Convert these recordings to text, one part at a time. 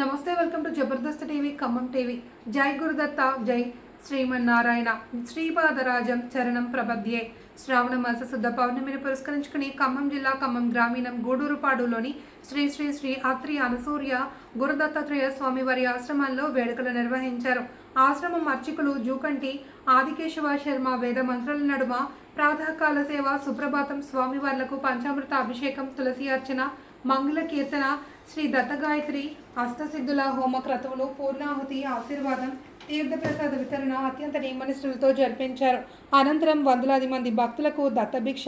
నమస్తే welcome to Jabardasth TV Khammam TV. జై గురుదత్త జై శ్రీమన్నారాయణ. శ్రీపాదరాజం చరణం ప్రబద్యే శ్రావణ మాస శుద్ధ పౌర్ణమిని పురస్కరించుకుని ఖమ్మం జిల్లా ఖమ్మం గ్రామీణం గూడూరుపాడులోని శ్రీ శ్రీ శ్రీ అత్రి అనసూర్య గురుదత్తాత్రేయ స్వామి వారి ఆశ్రమాల్లో వేడుకలు నిర్వహించారు. ఆశ్రమం అర్చకులు జూకంటి ఆదికేశవ శర్మ వేద మంత్రుల నడుమ ప్రాతకాల సేవ సుప్రభాతం స్వామివార్లకు పంచామృత అభిషేకం తులసి అర్చన మంగళ కీర్తన శ్రీ దత్తగాయత్రి అష్టసిద్ధుల హోమక్రతువులు పూర్ణాహుతి ఆశీర్వాదం తీర్థప్రసాద వితరణ అత్యంత నియమనిష్ఠులతో జరిపించారు. అనంతరం వందలాది మంది భక్తులకు దత్తభిక్ష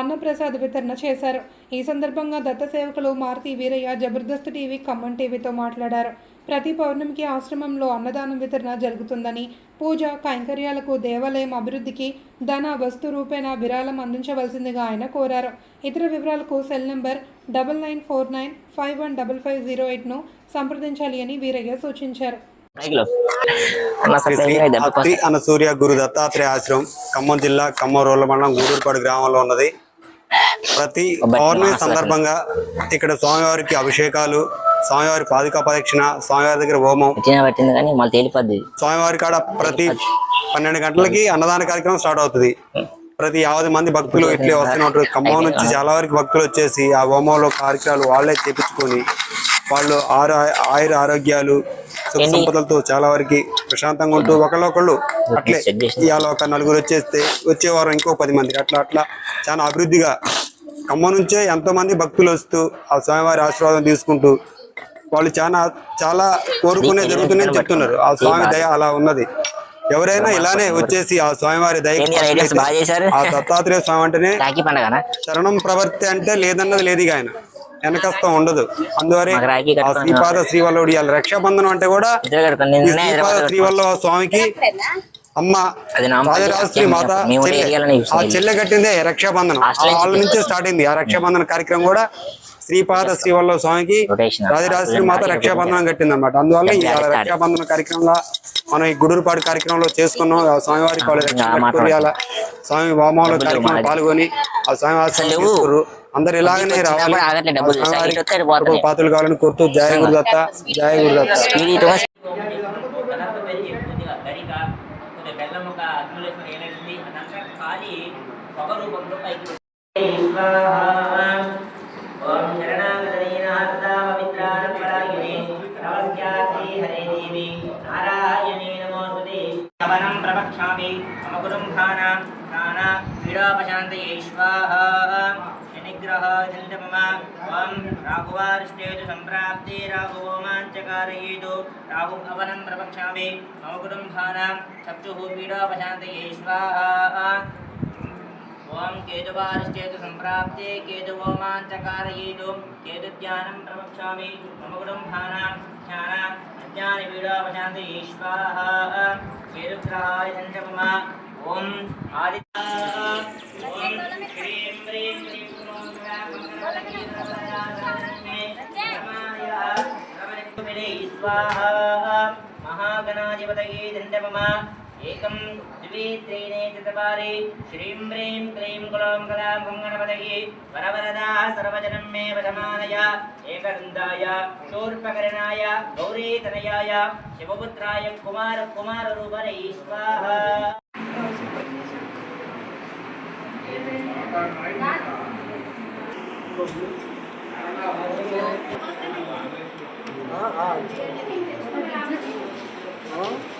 అన్నప్రసాద వితరణ చేశారు. ఈ సందర్భంగా దత్త సేవకులు మారుతి వీరయ్య జబర్దస్త్ టీవీ ఖమ్మం టీవీతో మాట్లాడారు. ప్రతి పౌర్ణమికి ఆశ్రమంలో అన్నదానం వితరణ జరుగుతుందని పూజ కైంకర్యాలకు దేవాలయం అభివృద్ధికి ధన వస్తు రూపేణ విరాళం అందించవలసిందిగా ఆయన కోరారు. ఇతర వివరాలకు cell number double nine four nine five one double five zero ఎయిట్ను సంప్రదించాలి అని వీరయ్య సూచించారు. అత్తి అనసూర్య గురు దత్తాత్రేయ ఆశ్రమం ఖమ్మం జిల్లా ఖమ్మం రోడ్ల మండలం గూడూరుపాడు గ్రామంలో ఉన్నది. ప్రతి పౌర్ణమి సందర్భంగా ఇక్కడ స్వామివారికి అభిషేకాలు స్వామివారి పాదుకా ప్రదక్షిణ స్వామివారి దగ్గర హోమం. పట్టింది కానీ మళ్ళీ తేలిపోద్ది. స్వామివారి కాడ ప్రతి పన్నెండు గంటలకి అన్నదాన కార్యక్రమం స్టార్ట్ అవుతుంది. ప్రతి యాభై మంది భక్తులు ఇట్లే వస్తున్నట్టు ఖమ్మం నుంచి చాలా వరకు భక్తులు వచ్చేసి ఆ హోమంలో కార్యక్రమాలు వాళ్ళే చేపించుకొని వాళ్ళు ఆరు ఆయుర ఆరోగ్యాలు సుఖ సంపదలతో చాలా వరకు ప్రశాంతంగా ఉంటూ ఒకళ్ళొకళ్ళు అట్లే ఇవాళ ఒక నలుగురు వచ్చేస్తే వచ్చే వారం ఇంకో పది మంది అట్లా అట్లా చాలా అభివృద్ధిగా. ఖమ్మం నుంచే ఎంతో మంది భక్తులు వస్తూ ఆ స్వామివారి ఆశీర్వాదం తీసుకుంటూ వాళ్ళు చాలా చాలా కోరుకునే జరుగుతుందని చెప్తున్నారు. ఆ స్వామి దయ అలా ఉన్నది. ఎవరైనా ఇలానే వచ్చేసి ఆ స్వామివారి దయ ఆ దత్తాత్రేయ స్వామి అంటేనే శరణం ప్రవర్తి అంటే లేదన్నది లేదు ఆయన. వెనకస్తం ఉండదు. అందువరే ఆ. శ్రీపాద శ్రీవల్లవుడి ఇవాళ రక్షాబంధనం అంటే కూడా శ్రీపాద శ్రీవల్లభ స్వామికి అమ్మ రాజరాజశ్రీ మాత ఆ. చెల్లె కట్టిందే రక్షాబంధనం వాళ్ళ నుంచే స్టార్ట్ అయింది. ఆ రక్షాబంధన కార్యక్రమం కూడా శ్రీపాద శ్రీవల్లభ స్వామికి. రాజరాజశ్రీ మాత రక్షాబంధనం కట్టింది అనమాట అందువల్ల ఈ. రక్షాబంధన కార్యక్రమంలో మనం ఈ గుడురుపాడు కార్యక్రమంలో చేసుకున్నాం. కట్టుకుని ఇవాళ స్వామి వామాల కార్యక్రమం. పాల్గొని ఆ స్వామి. అందరు ఇలాగనే రావాలి. స్వామివారి పాత్రలు కావాలని కోరుతూ జయ గురుదత్త జయ గురుదత్త. ఒక రూపంలో పైకి శవనం ప్రవక్ష్యామి మమ కుటుంబానా ఖాన పీడోపశాంతయే స్వాహ. శనిగ్రహ చంద్రమమ ఓం రాఘువారిష్టేతు సంప్రాప్తే రాఘవోమాంచకారయేతు రాహు అవనం ప్రవక్ష్యామి మమ కుటుంబాన చక్షుః పీడాపశాంతయే స్వాహా. ஓம் கேதுவாரிஷ்டேது சம்பிராப்தே கேதுவோமாஞ்சகாரயீடும் கேதுத்யானம் பிரபக்ஷாமி மமகுடம் பானாம் ஞானாம் அஜான பீடாபசாந்தி ஈஸ்வாஹா கேதுகிரகாய சஞ்சபமா ஓம் ஆதி ஓம் ஹ்ரீம் ஹ்ரீம் स्वाहा महागणाधिपतये दण्डमम एकम् द्वे त्रीणे चत्वारे श्रीं ह्रीं क्लीं गुलां कलां गङ्गणपतये वरवरदा सर्वजनं मे वधमानय एकदन्ताय शूर्पकरणाय गौरीतनयाय शिवपुत्राय कुमार कुमाररूपरै स्वाहा Huh?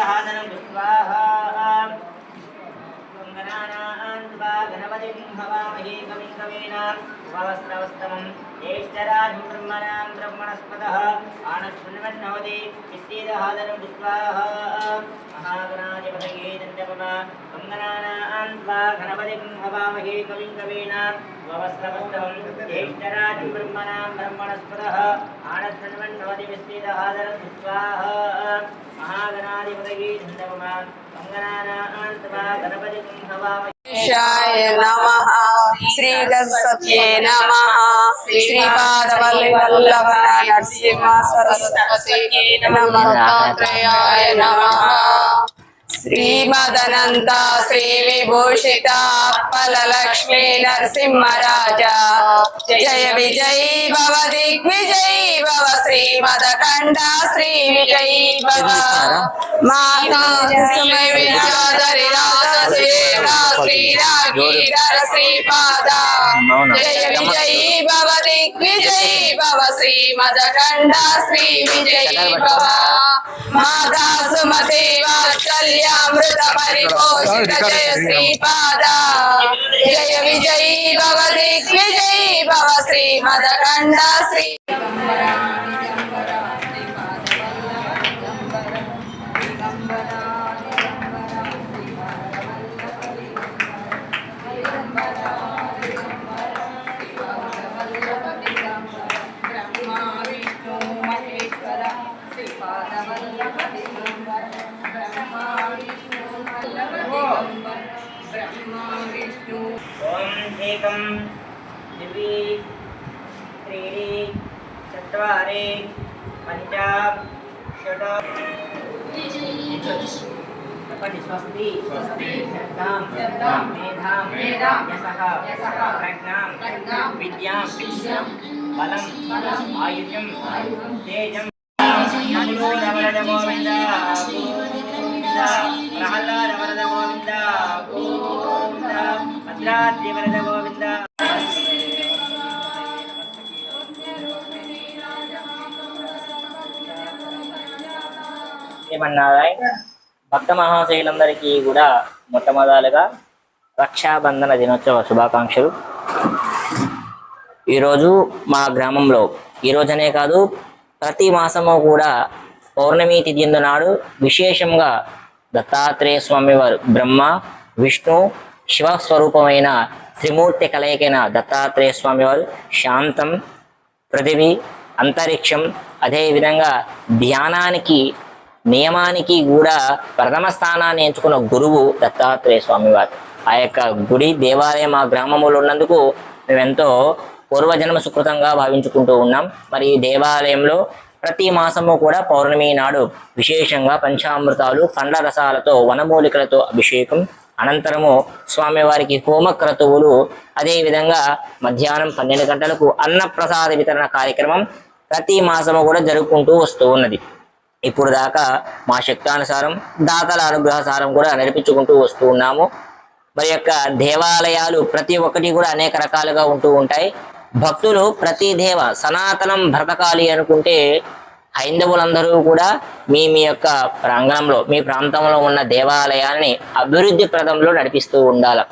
హాసనం గణపతిం హవామహే కవిం కవీన ఉపవస్త్రవస్తమం జ్యేష్ఠరాజం బ్రహ్మణాం బ్రహ్మణస్పతః ఆనశృణ్వన్నవతి విశ్వేదహాదనం స్వాహా మహాగణాధిపతయే దండపమ వందనానాం త్వా గణపతిం హవామహే కవిం కవీన ఉపవస్త్రవస్తమం జ్యేష్ఠరాజం బ్రహ్మణాం బ్రహ్మణస్పతః ఆనశృణ్వన్నవతి విశ్వేదహాదనం స్వాహా మహాగణాధిపతయే నమ శ్రీ గణపత్యే నమ శ్రీపాదవల్లి నరసింహ సరస్వతి నమ తాత్రేయాయ నమ శ్రీ విభూషిత అప్పల లక్ష్మీ నరసింహరాజా జయ విజయీ భవ దిగ్విజయీ భవ శ్రీమదకండ శ్రీ విజయీ భవ మాతా విద్యాధరి రాధ సేవా భవ దిగ్విజయీ భవ శ్రీ విజయీ భవ మాతా సుమతి వాత్సల్యామృత పరిపోషిత జయ శ్రీపాద జయ విజయీ భవ దిగ్విజయీ భవ శ్రీ మదకండ శ్రీ ద్వి త్రీణి చత్వారి పంచ షట్ చెప్పండి స్వస్తి శ్రద్ధాం మేధాం యశః ప్రజ్ఞాం విద్యాం బలం ఆయుష్యం తేజం నకులోరవరద గోవింద గోవింద ప్రహ్లాద వరద గోవింద గోవింద భద్రాద్రి వరద గోవింద ఏమన్నారాయ్ భక్త మహాశైలందరికీ కూడా మొట్టమొదలుగా రక్షాబంధన దినోత్సవ శుభాకాంక్షలు. ఈరోజు మా గ్రామంలో ఈ రోజనే కాదు ప్రతి మాసము కూడా పౌర్ణమి తిథి నాడు విశేషంగా దత్తాత్రేయ స్వామి వారు బ్రహ్మ విష్ణు శివ స్వరూపమైన త్రిమూర్తి కలయికైన దత్తాత్రేయ స్వామి వారు శాంతం పృథివీ అంతరిక్షం అదేవిధంగా ధ్యానానికి నియమానికి కూడా ప్రథమ స్థానాన్ని ఎంచుకున్న గురువు దత్తాత్రేయ స్వామి వారు. ఆ యొక్క గుడి దేవాలయం ఆ గ్రామంలో ఉన్నందుకు మేమెంతో పూర్వజన్మ సుకృతంగా భావించుకుంటూ ఉన్నాం. మరి ఈ దేవాలయంలో ప్రతి మాసము కూడా పౌర్ణమి నాడు విశేషంగా పంచామృతాలు పండ్ల రసాలతో వనమూలికలతో అభిషేకం అనంతరము స్వామివారికి హోమక్రతువులు అదేవిధంగా మధ్యాహ్నం పన్నెండు గంటలకు అన్నప్రసాద వితరణ కార్యక్రమం ప్రతి మాసము కూడా జరుపుకుంటూ వస్తూ ఉన్నది. ఇప్పుడు దాకా మా శక్తానుసారం దాతల అనుగ్రహసారం కూడా నడిపించుకుంటూ వస్తూ ఉన్నాము. మరి యొక్క దేవాలయాలు ప్రతి ఒక్కటి కూడా అనేక రకాలుగా ఉంటూ ఉంటాయి. భక్తులు ప్రతి దేవ సనాతనం బ్రతకాలి అనుకుంటే హైందవులందరూ కూడా మీ మీ యొక్క ప్రాంగణంలో మీ ప్రాంతంలో ఉన్న దేవాలయాన్ని అభివృద్ధి ప్రదంలో నడిపిస్తూ ఉండాలి.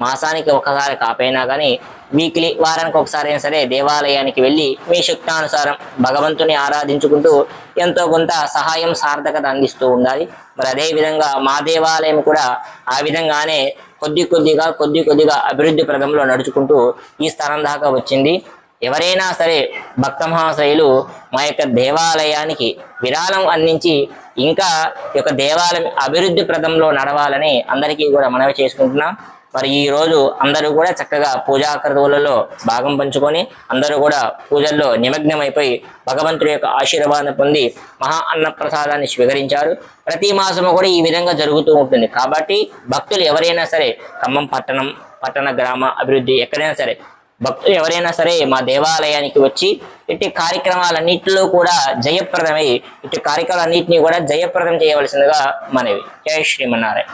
మాసానికి ఒకసారి కాపైనా కానీ వీక్లీ వారానికి ఒకసారి అయినా సరే దేవాలయానికి వెళ్ళి మీ శక్తానుసారం భగవంతుని ఆరాధించుకుంటూ ఎంతో కొంత సహాయం సార్థకత అందిస్తూ ఉండాలి. మరి అదే విధంగా మా దేవాలయం కూడా ఆ విధంగానే కొద్ది కొద్దిగా కొద్ది కొద్దిగా అభివృద్ధి ప్రదంలో నడుచుకుంటూ ఈ స్థానం దాకా వచ్చింది. ఎవరైనా సరే భక్త మహాశయులు మా యొక్క దేవాలయానికి విరాళం అందించి ఇంకా ఈ యొక్క దేవాలయం అభివృద్ధి ప్రదంలో నడవాలని అందరికీ కూడా మనవి చేసుకుంటున్నాం. మరి ఈ రోజు అందరూ కూడా చక్కగా పూజా క్రతువులలో భాగం పంచుకొని అందరూ కూడా పూజల్లో నిమగ్నమైపోయి భగవంతుడి యొక్క ఆశీర్వాదం పొంది మహా అన్న ప్రసాదాన్ని స్వీకరించారు. ప్రతి మాసము కూడా ఈ విధంగా జరుగుతూ ఉంటుంది. కాబట్టి భక్తులు ఎవరైనా సరే ఖమ్మం పట్టణం పట్టణ గ్రామ అభివృద్ధి ఎక్కడైనా సరే భక్తులు ఎవరైనా సరే మా దేవాలయానికి వచ్చి ఇట్టి కార్యక్రమాలన్నింటిలో కూడా జయప్రదమై ఇట్టి కార్యక్రమాలన్నింటినీ కూడా జయప్రదం చేయవలసిందిగా మనవి. జయ శ్రీమన్నారాయణ.